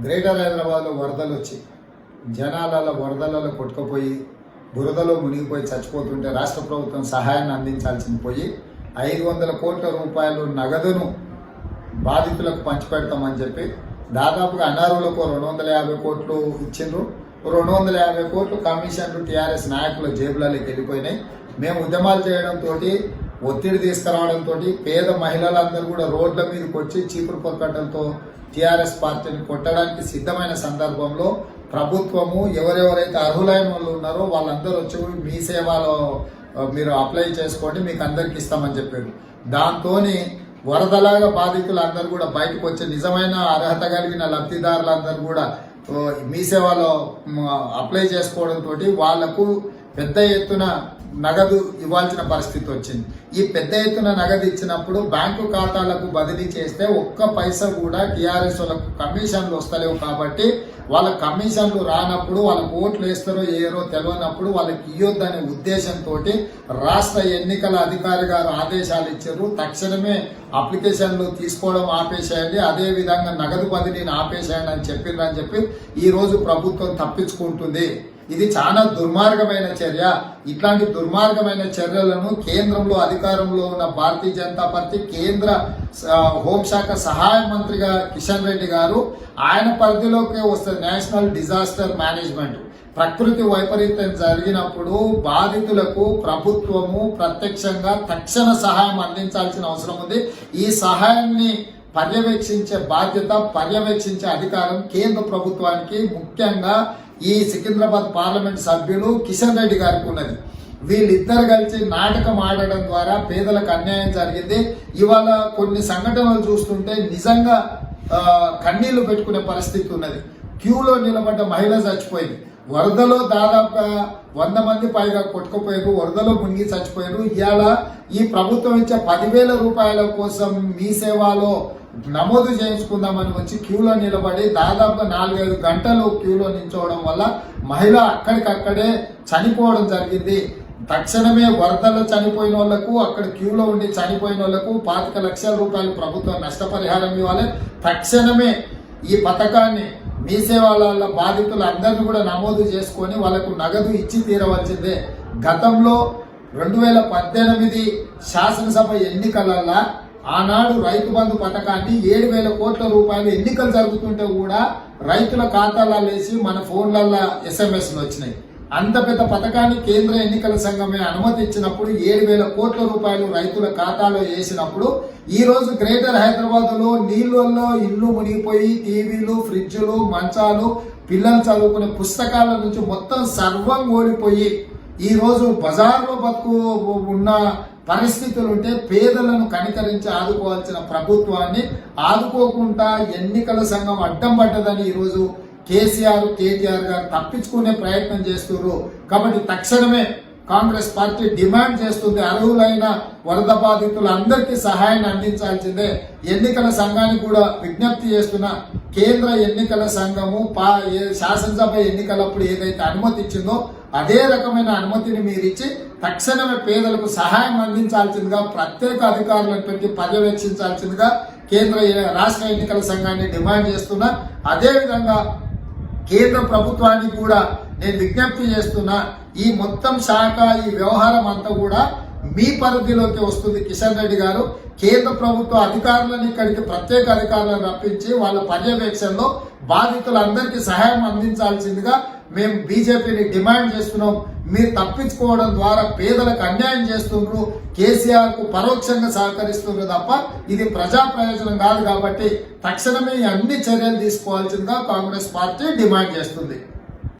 Greater హైదరాబాద్లో వరదలు వచ్చి జనాలలో వరదలలో కొట్టుకుపోయి బురదలో మునిగిపోయి చచ్చిపోతుంటే రాష్ట్ర ప్రభుత్వం సహాయాన్ని అందించాల్సింది పోయి ఐదు వందల కోట్ల రూపాయలు నగదును బాధితులకు పంచిపెడతామని చెప్పి దాదాపుగా అనారులకు రెండు వందల యాభై కోట్లు ఇచ్చిండ్రు. రెండు వందల యాభై కోట్లు కమిషన్లు టీఆర్ఎస్ నాయకుల జేబులలోకి వెళ్ళిపోయినాయి. మేము ఉద్యమాలు చేయడంతో ఒత్తిడి తీసుకురావడంతో పేద మహిళలందరూ కూడా రోడ్ల మీదకి వచ్చి చీపురు పొక్కడంతో టీఆర్ఎస్ పార్టీని కొట్టడానికి సిద్ధమైన సందర్భంలో ప్రభుత్వము ఎవరెవరైతే అర్హులైన వాళ్ళు ఉన్నారో వాళ్ళందరూ వచ్చి మీ సేవలో మీరు అప్లై చేసుకోండి మీకు అందరికి ఇస్తామని చెప్పారు. దాంతోని వరదలాగా బాధితులు అందరూ కూడా బయటకు వచ్చి నిజమైన అర్హత కలిగిన లబ్ధిదారులందరూ కూడా మీ సేవలో అప్లై చేసుకోవడంతో వాళ్ళకు పెద్ద ఎత్తున నగదు ఇవ్వాల్సిన పరిస్థితి వచ్చింది. ఈ పెద్ద ఎత్తున నగదు ఇచ్చినప్పుడు బ్యాంకు ఖాతాలకు బదిలీ చేస్తే ఒక్క పైసా కూడా టీఆర్ఎస్ వాళ్ళకు కమిషన్లు వస్తలేవు కాబట్టి వాళ్ళ కమిషన్లు రానప్పుడు వాళ్ళకు ఓట్లు వేస్తారో ఏరో తెలియనప్పుడు వాళ్ళకి ఇవ్వద్దనే ఉద్దేశంతో రాష్ట్ర ఎన్నికల అధికారి గారు ఆదేశాలు ఇచ్చారు. తక్షణమే అప్లికేషన్లు తీసుకోవడం ఆపేసేయండి. అదే విధంగా నగదు బదిలీని ఆపేసేయండి అని చెప్పిండ్రని చెప్పి ఈరోజు ప్రభుత్వం తప్పించుకుంటుంది. ఇది చాలా దుర్మార్గమైన చర్య. ఇట్లాంటి దుర్మార్గమైన చర్యలను కేంద్రంలో అధికారంలో ఉన్న భారతీయ జనతా పార్టీ కేంద్ర హోంశాఖ సహాయ మంత్రిగా కిషన్ రెడ్డి గారు ఆయన పరిధిలోకి వస్తుంది. National disaster management. ప్రకృతి వైపరీత్యం జరిగినప్పుడు బాధితులకు ప్రభుత్వము ప్రత్యక్షంగా తక్షణ సహాయం అందించాల్సిన అవసరం ఉంది. ఈ సహాయాన్ని పర్యవేక్షించే బాధ్యత పర్యవేక్షించే అధికారం కేంద్ర ప్రభుత్వానికి ముఖ్యంగా ఈ సికింద్రాబాద్ పార్లమెంట్ సభ్యులు కిషన్ రెడ్డి గారికి ఉన్నది. వీళ్ళిద్దరు కలిసి నాటకం ఆడడం ద్వారా పేదలకు అన్యాయం జరిగింది. ఇవాళ కొన్ని సంఘటనలు చూస్తుంటే నిజంగా కన్నీళ్ళు పెట్టుకునే పరిస్థితి ఉన్నది. క్యూలో నిలబడ్డ మహిళ చచ్చిపోయింది. వరదలో దాదాపుగా వంద మంది పైగా కొట్టుకుపోయారు. వరదలో మునిగి చచ్చిపోయారు. ఇవాళ ఈ ప్రభుత్వం ఇచ్చే పదివేల రూపాయల కోసం మీ సేవలో నమోదు చేయించుకుందామని వచ్చి క్యూలో నిలబడి దాదాపు నాలుగైదు గంటలు క్యూలో నిల్చోవడం వల్ల మహిళ అక్కడికక్కడే చనిపోవడం జరిగింది. తక్షణమే వరదల్లో చనిపోయిన వాళ్ళకు అక్కడ క్యూలో ఉండి చనిపోయిన వాళ్ళకు పాతిక లక్షల రూపాయలు ప్రభుత్వం నష్టపరిహారం ఇవ్వాలి. తక్షణమే ఈ పథకాన్ని మీ సేవాల బాధితులు అందరినీ కూడా నమోదు చేసుకొని వాళ్ళకు నగదు ఇచ్చి తీరవలసిందే. గతంలో రెండు వేల పద్దెనిమిది శాసనసభ ఎన్నికలలో ఆనాడు రైతు బంధు పథకాన్ని ఏడు వేల కోట్ల రూపాయలు ఎన్నికలు జరుగుతుంటే కూడా రైతుల ఖాతాలలో వేసి మన ఫోన్లల్లో ఎస్ఎంఎస్లు వచ్చినాయి. అంత పెద్ద పథకాన్ని కేంద్ర ఎన్నికల సంఘమే అనుమతి ఇచ్చినప్పుడు ఏడు వేల కోట్ల రూపాయలు రైతుల ఖాతాలో వేసినప్పుడు ఈ రోజు గ్రేటర్ హైదరాబాద్లో నీళ్ళల్లో ఇల్లు మునిగిపోయి టీవీలు ఫ్రిడ్జ్లు మంచాలు పిల్లలు చదువుకునే పుస్తకాల నుంచి మొత్తం సర్వం ఓడిపోయి ఈ రోజు బజార్లో బతుకు ఉన్న పరిస్థితులు ఉంటే పేదలను కనికరించి ఆదుకోవాల్సిన ప్రభుత్వాన్ని ఆదుకోకుండా ఎన్నికల సంఘం అడ్డం పడ్డదని ఈరోజు కేసీఆర్ కేటీఆర్ గారు తప్పించుకునే ప్రయత్నం చేస్తున్నారు. కాబట్టి తక్షణమే కాంగ్రెస్ పార్టీ డిమాండ్ చేస్తుంది. అర్హులైన వరద బాధితులందరికీ సహాయాన్ని అందించాల్సిందే. ఎన్నికల సంఘానికి కూడా విజ్ఞప్తి చేస్తున్న కేంద్ర ఎన్నికల సంఘము పా శాసనసభ ఎన్నికలప్పుడు ఏదైతే అనుమతి ఇచ్చిందో అదే రకమైన అనుమతిని మీరు ఇచ్చి తక్షణమే పేదలకు సహాయం అందించాల్సిందిగా ప్రత్యేక అధికారులను పెట్టి పర్యవేక్షించాల్సిందిగా కేంద్ర రాష్ట్ర ఎన్నికల సంఘాన్ని డిమాండ్ చేస్తున్నా. అదేవిధంగా కేంద్ర ప్రభుత్వానికి కూడా నేను విజ్ఞప్తి చేస్తున్నా ఈ మొత్తం శాఖ ఈ వ్యవహారం అంతా కూడా మీ పరిధిలోకి వస్తుంది కిషన్ రెడ్డి గారు. కేంద్ర ప్రభుత్వ అధికారులను ఇక్కడికి ప్రత్యేక అధికారులను రప్పించి వాళ్ళ పర్యవేక్షణలో బాధితులందరికీ సహాయం అందించాల్సిందిగా మేము బీజేపీని డిమాండ్ చేస్తున్నాం. మీరు తప్పించుకోవడం ద్వారా పేదలకు అన్యాయం చేస్తున్నారు కేసీఆర్కు పరోక్షంగా సహకరిస్తున్నారు తప్ప ఇది ప్రజా ప్రయోజనం కాదు కాబట్టి తక్షణమే అన్ని చర్యలు తీసుకోవాల్సిందిగా కాంగ్రెస్ పార్టీ డిమాండ్ చేస్తుంది.